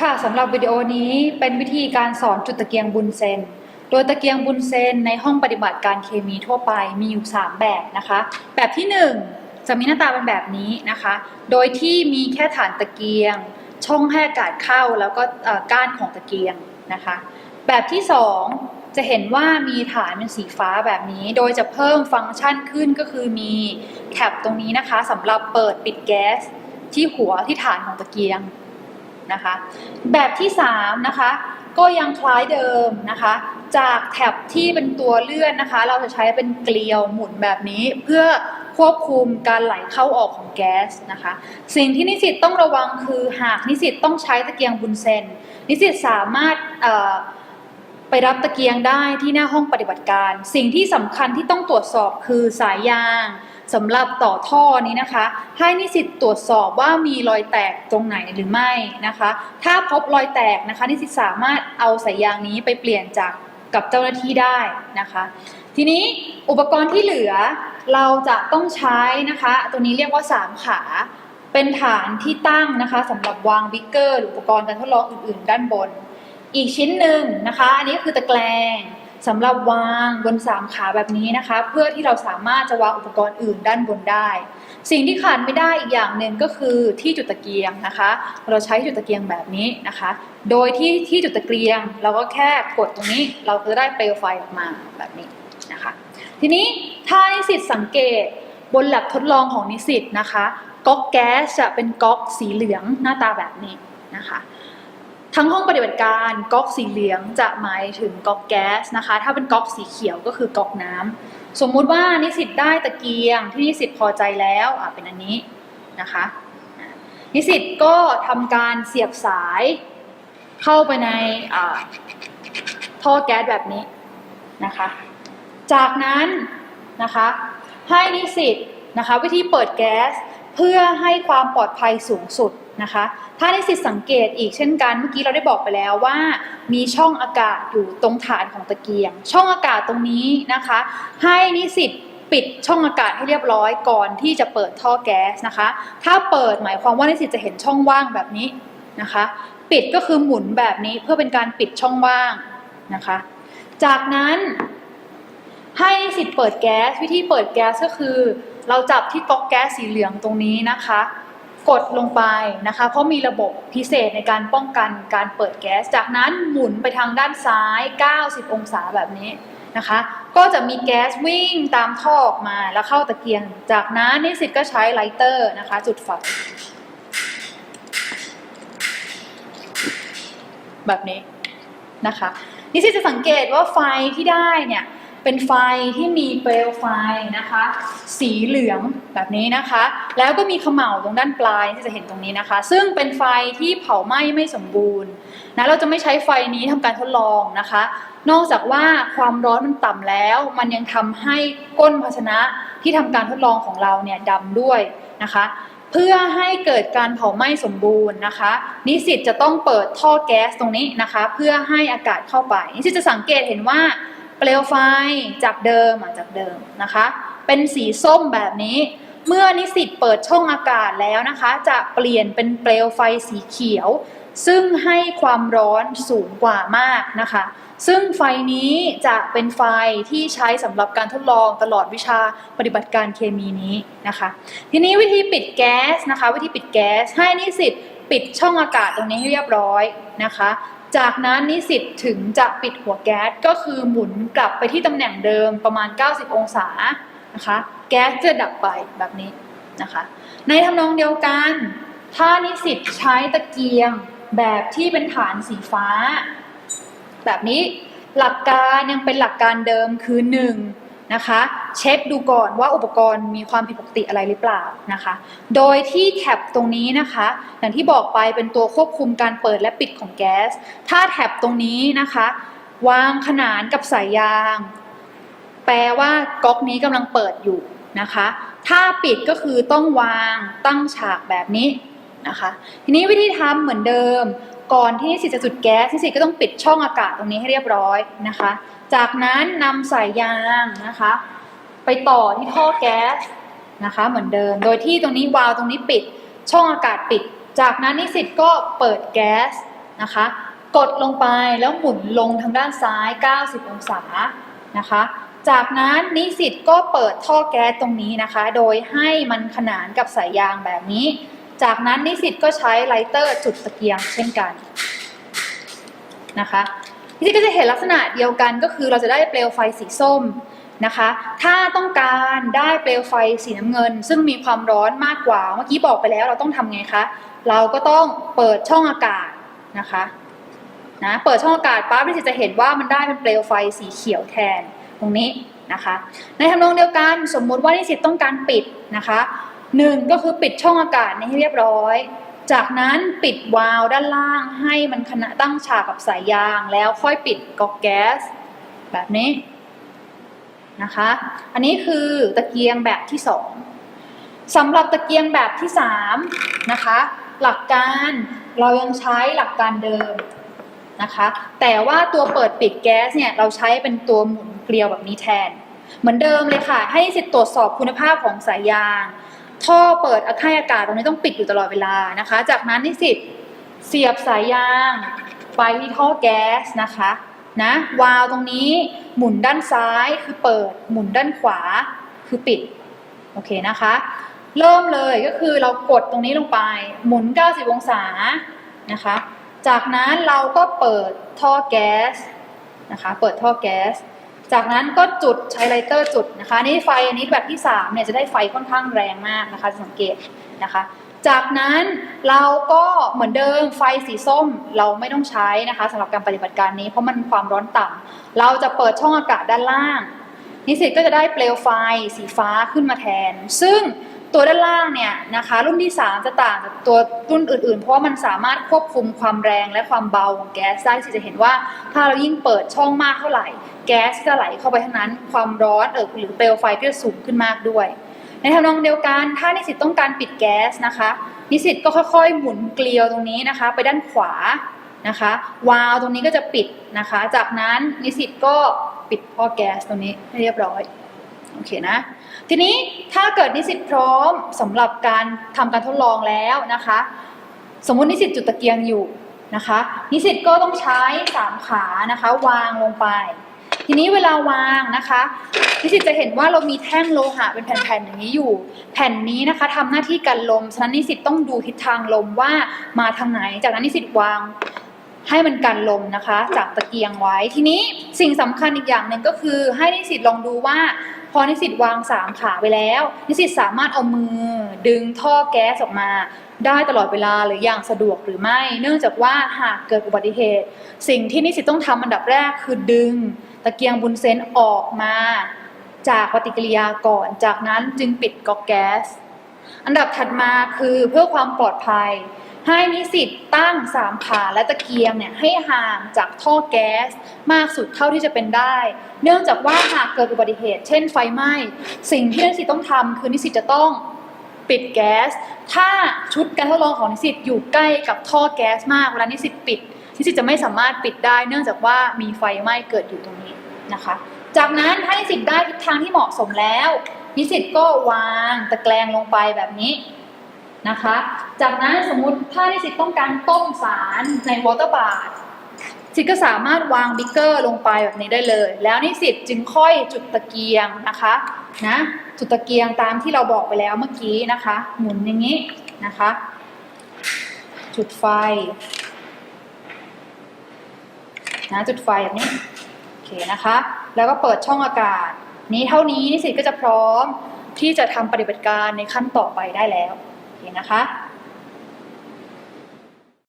ค่ะสำหรับวิดีโอนี้เป็นวิธีการสอนจุดตะเกียงบุญเซน โดยตะเกียงบุญเซนในห้องปฏิบัติการเคมีทั่วไปมีอยู่ 3 แบบนะคะ แบบที่ 1 จะมีหน้าตาเป็นแบบนี้นะคะ โดยที่มีแค่ฐานตะเกียง ช่องให้อากาศเข้าแล้วก็ก้านของตะเกียงนะคะ แบบที่ 2 จะเห็นว่ามีฐานเป็นสีฟ้าแบบนี้ โดยจะเพิ่มฟังก์ชันขึ้นก็คือมีแคปตรงนี้นะคะสำหรับเปิดปิดแก๊สที่หัวที่ฐานของตะเกียง นะคะ แบบที่3นะคะก็ยังคล้ายเดิมนะคะ จากแท็บที่เป็นตัวเลื่อนนะคะ เราจะใช้เป็นเกลียวหมุนแบบนี้ เพื่อควบคุมการไหลเข้าออกของแก๊สนะคะ สิ่งที่นิสิตต้องระวังคือหากนิสิตต้องใช้ตะเกียงบุนเซน นิสิตสามารถไปรับตะเกียงได้ที่หน้าห้องปฏิบัติการ สิ่งที่สำคัญที่ต้องตรวจสอบคือสายยาง สำหรับต่อท่อนี้นะคะ ให้นิสิตตรวจสอบว่ามีรอยแตกตรงไหนหรือไม่นะคะ ถ้าพบรอยแตกนะคะ นิสิตสามารถเอาสายยางนี้ไปเปลี่ยนจากกับเจ้าหน้าที่ได้นะคะ ทีนี้อุปกรณ์ที่เหลือเราจะต้องใช้นะคะ ตัวนี้เรียกว่า 3 ขาเป็นฐานที่ตั้งนะคะสำหรับวางบิ๊กเกอร์หรืออุปกรณ์การทดลองอื่น ๆ ด้านบน อีกชิ้นหนึ่งนะคะ อันนี้คือตะแกรง สำหรับวางบนสามขาแบบนี้นะคะ เพื่อที่เราสามารถจะวางอุปกรณ์อื่นด้านบนได้ สิ่งที่ขาดไม่ได้อีกอย่างหนึ่งก็คือที่จุดตะเกียงนะคะ เราใช้จุดตะเกียงแบบนี้นะคะ โดยที่ที่จุดตะเกียง เราก็แค่กดตรงนี้เราก็จะได้เปลวไฟออกมาแบบนี้นะคะ ทีนี้ถ้านิสิตสังเกตบนแลบทดลองของนิสิตนะคะก๊อกแก๊สจะเป็นก๊อกสีเหลืองหน้าตาแบบนี้นะคะ ทั้งห้องปฏิบัติการก๊อกสีเหลืองจะหมายถึงก๊อกแก๊สนะคะ ถ้าเป็นก๊อกสีเขียวก็คือก๊อกน้ำสมมุติว่านิสิตได้ตะเกียงที่นิสิตพอใจแล้วอะเป็นอันนี้นะคะนิสิตก็ทำการเสียบสายเข้าไปในท่อแก๊สแบบนี้นะคะ จากนั้นนะคะให้นิสิตนะคะวิธีเปิดแก๊สเพื่อให้ความปลอดภัยสูงสุด นะคะ ถ้านิสิตสังเกตอีกเช่นกัน เมื่อกี้เราได้บอกไปแล้วว่า มีช่องอากาศอยู่ตรงฐานของตะเกียง ช่องอากาศตรงนี้นะคะ ให้นิสิตปิดช่องอากาศให้เรียบร้อยก่อนที่จะเปิดท่อแก๊สนะคะ ถ้าเปิดหมายความว่านิสิตจะเห็นช่องว่างแบบนี้นะคะ ปิดก็คือหมุนแบบนี้เพื่อเป็นการปิดช่องว่างนะคะ จากนั้นให้นิสิตเปิดแก๊สวิธีเปิดแก๊สก็คือ เราจับที่ก๊อกแก๊สสีเหลืองตรงนี้นะคะ กดลงไปนะคะ เพราะมีระบบพิเศษในการป้องกันการเปิดแก๊ส จากนั้นหมุนไปทางด้านซ้าย 90 องศาแบบนี้นะคะ ก็จะมีแก๊สวิ่งตามท่อออกมาแล้วเข้าตะเกียง จากนั้นนิสิตก็ใช้ไลเตอร์นะคะ จุดไฟแบบนี้นะคะนิสิตจะสังเกตว่าไฟที่ได้เนี่ย เป็นไฟที่มีเปลวไฟนะคะ สีเหลืองแบบนี้นะคะ แล้วก็มีเขม่าตรงด้านปลายที่จะเห็นตรงนี้นะคะ ซึ่งเป็นไฟที่เผาไหม้ไม่สมบูรณ์นะเราจะไม่ใช้ไฟนี้ทำการทดลองนะคะ นอกจากว่าความร้อนมันต่ำแล้ว มันยังทำให้ก้นภาชนะที่ทำการทดลองของเราเนี่ยดำด้วยนะคะเพื่อให้เกิดการเผาไหม้สมบูรณ์นะคะ นิสิตจะต้องเปิดท่อแก๊สตรงนี้นะคะ เพื่อให้อากาศเข้าไป นิสิตจะสังเกตเห็นว่า เปลวไฟจากเดิมจากเดิมนะคะ เป็นสีส้มแบบนี้ เมื่อนิสิตเปิดช่องอากาศแล้วนะคะ จะเปลี่ยนเป็นเปลวไฟสีเขียว ซึ่งให้ความร้อนสูงกว่ามากนะคะ ซึ่งไฟนี้จะเป็นไฟที่ใช้สำหรับการทดลองตลอดวิชาปฏิบัติการเคมีนี้นะคะ ทีนี้วิธีปิดแก๊สนะคะ วิธีปิดแก๊สให้นิสิตปิดช่องอากาศตรงนี้ให้เรียบร้อยนะคะ จากนั้นนิสิตถึงจะปิดหัวแก๊สก็คือหมุนกลับไปที่ตำแหน่งเดิมประมาณ 90 องศานะคะแก๊สจะดับไปแบบนี้นะคะในทำนองเดียวกัน ถ้านิสิตใช้ตะเกียงแบบที่เป็นฐานสีฟ้า แบบนี้หลักการยังเป็นหลักการเดิมคือ 1 นะคะ เช็คดูก่อนว่าอุปกรณ์มีความผิดปกติอะไรหรือเปล่านะคะ โดยที่แท็บตรงนี้นะคะ อย่างที่บอกไปเป็นตัวควบคุมการเปิดและปิดของแก๊ส ถ้าแท็บตรงนี้นะคะ วางขนานกับสายยาง แปลว่าก๊อกนี้กำลังเปิดอยู่นะคะ ถ้าปิดก็คือต้องวางตั้งฉากแบบนี้นะคะ ทีนี้วิธีทำเหมือนเดิม ก่อนที่นิสิตจะจุดแก๊สนิสิตก็ต้องปิดช่องอากาศตรงนี้ให้เรียบร้อยนะคะ จากนั้นนำสายยางนะคะ ไปต่อที่ท่อแก๊สนะคะ เหมือนเดิม โดยที่ตรงนี้วาล์วตรงนี้ปิด ช่องอากาศปิด จากนั้นนิสิตก็เปิดแก๊สนะคะ กดลงไปแล้วหมุนลงทางด้านซ้าย 90 องศานะคะ จากนั้นนิสิตก็เปิดท่อแก๊สตรงนี้นะคะ โดยให้มันขนานกับสายยางแบบนี้ จากนั้นนิสิตก็ใช้ไลเตอร์จุดตะเกียงเช่นกันนะคะนิสิตก็จะเห็นลักษณะเดียวกันก็คือเราจะได้เปลวไฟสีส้มนะคะ ถ้าต้องการได้เปลวไฟสีน้ำเงิน ซึ่งมีความร้อนมากกว่า เมื่อกี้บอกไปแล้วเราต้องทำไงคะ เราก็ต้องเปิดช่องอากาศนะคะนะเปิดช่องอากาศปั๊บนิสิตจะเห็นว่ามันได้เป็นเปลวไฟสีเขียวแทนตรงนี้นะคะ ในทำนองเดียวกันสมมุติว่านิสิตต้องการปิดนะคะ หนึ่งก็คือปิดช่องอากาศนี้ให้เรียบร้อย จากนั้นปิดวาล์วด้านล่างให้มันขณะตั้งฉากกับสายยาง แล้วค่อยปิดก๊อกแก๊ส แบบนี้นะคะ อันนี้คือตะเกียงแบบที่สองสำหรับตะเกียงแบบที่สามนะคะ หลักการเรายังใช้หลักการเดิมนะคะ แต่ว่าตัวเปิดปิดแก๊สเนี่ยเราใช้เป็นตัวหมุนเกลียวแบบนี้แทน เหมือนเดิมเลยค่ะ ให้สิทธิ์ตรวจสอบคุณภาพของสายยาง ท่อเปิดอาคายอากาศตรงนี้ต้องปิดอยู่ตลอดเวลานะคะ จากนั้นนิสิตเสียบสายยางไปที่ท่อแก๊สนะคะนะวาล์วตรงนี้หมุนด้านซ้ายคือเปิดหมุนด้านขวาคือปิดโอเคนะคะ เริ่มเลยก็คือเรากดตรงนี้ลงไป หมุน 90 องศานะคะ จากนั้นเราก็เปิดท่อแก๊สนะคะ เปิดท่อแก๊ส จากนั้นก็จุดใช้ไลเตอร์จุดนะคะนี่ไฟอันนี้แบบที่3เนี่ยจะได้ไฟค่อนข้างแรงมากนะคะสังเกตนะคะ จากนั้นเราก็เหมือนเดิมไฟสีส้มเราไม่ต้องใช้นะคะสำหรับการปฏิบัติการนี้เพราะมันความร้อนต่ำเราจะเปิดช่องอากาศด้านล่าง นิสิตก็จะได้เปลวไฟสีฟ้าขึ้นมาแทน ซึ่ง ตัวด้านล่างเนี่ยนะคะรุ่นที่ 3 จะต่างจากตัวรุ่นอื่นๆ เพราะว่ามันสามารถควบคุมความแรงและความเบาของแก๊สได้สิจะเห็นว่าถ้าเรายิ่งเปิดช่องมากเท่าไหร่ แก๊สจะไหลเข้าไปเท่านั้น ความร้อนเออหรือเปลวไฟก็จะสูงขึ้นมากด้วย ในทำนองเดียวกันถ้านิสิตต้องการปิดแก๊สนะคะ นิสิตก็ค่อยๆ หมุนเกลียวตรงนี้นะคะ ไปด้านขวานะคะวาล์วตรงนี้ก็จะปิดนะคะ จากนั้นนิสิตก็ปิดท่อแก๊สตรงนี้ให้เรียบร้อย โอเคนะ ทีนี้ถ้าเกิดนิสิตพร้อมสำหรับการทำการทดลองแล้วนะคะ สมมุตินิสิตจุดตะเกียงอยู่นะคะ นิสิตก็ต้องใช้สามขานะคะ วางลงไป ทีนี้เวลาวางนะคะ นิสิตจะเห็นว่าเรามีแท่งโลหะเป็นแผ่นๆอย่างนี้อยู่ แผ่นนี้นะคะทำหน้าที่กันลมฉะนั้นนิสิตต้องดูทิศทางลมว่ามาทางไหน จากนั้นนิสิตวางให้มันกันลมนะคะ จากตะเกียงไว้ทีนี้สิ่งสำคัญอีกอย่างหนึ่งก็คือให้นิสิตลองดูว่า พอนิสิตวางสามขาไปแล้ว นิสิตสามารถเอามือ ดึงท่อแก๊สออกมา ได้ตลอดเวลาหรืออย่างสะดวกหรือไม่ เนื่องจากว่าหากเกิดอุบัติเหตุ สิ่งที่นิสิตต้องทำอันดับแรกคือดึง ตะเกียงบุนเซนออกมา จากปฏิกิริยาก่อน จากนั้นจึงปิดก๊อกแก๊สอันดับถัดมาคือเพื่อความปลอดภัย ให้นิสิตตั้งสามขาและตะเกียงเนี่ยให้ห่างจากท่อแก๊สมากสุดเท่าที่จะเป็นได้ เนื่องจากว่าหากเกิดอุบัติเหตุ เช่นไฟไหม้ สิ่งที่นิสิตต้องทำคือนิสิตจะต้องปิดแก๊ส ถ้าชุดการทดลองของนิสิตอยู่ใกล้กับท่อแก๊สมากเวลานิสิตปิด นิสิตจะไม่สามารถปิดได้ เนื่องจากว่ามีไฟไหม้เกิดอยู่ตรงนี้นะคะ จากนั้นถ้านิสิตได้ทิศทางที่เหมาะสมแล้ว นิสิตก็วางตะแกรงลงไปแบบนี้ นะคะ จากนั้นสมมุติถ้านิสิตต้องการต้มสารในวอเตอร์บาร์สิทธิ์ก็สามารถวางบิ๊กเกอร์ลงไปแบบนี้ได้เลย แล้วนิสิตจึงค่อยจุดตะเกียงนะคะนะจุดตะเกียงตามที่เราบอกไปแล้วเมื่อกี้นะคะ หมุนอย่างนี้นะคะ จุดไฟนะจุดไฟแบบนี้โอเคนะคะ แล้วก็เปิดช่องอากาศ นี้เท่านี้นิสิตก็จะพร้อมที่จะทำปฏิบัติการในขั้นต่อไปได้แล้ว โอเคนะคะ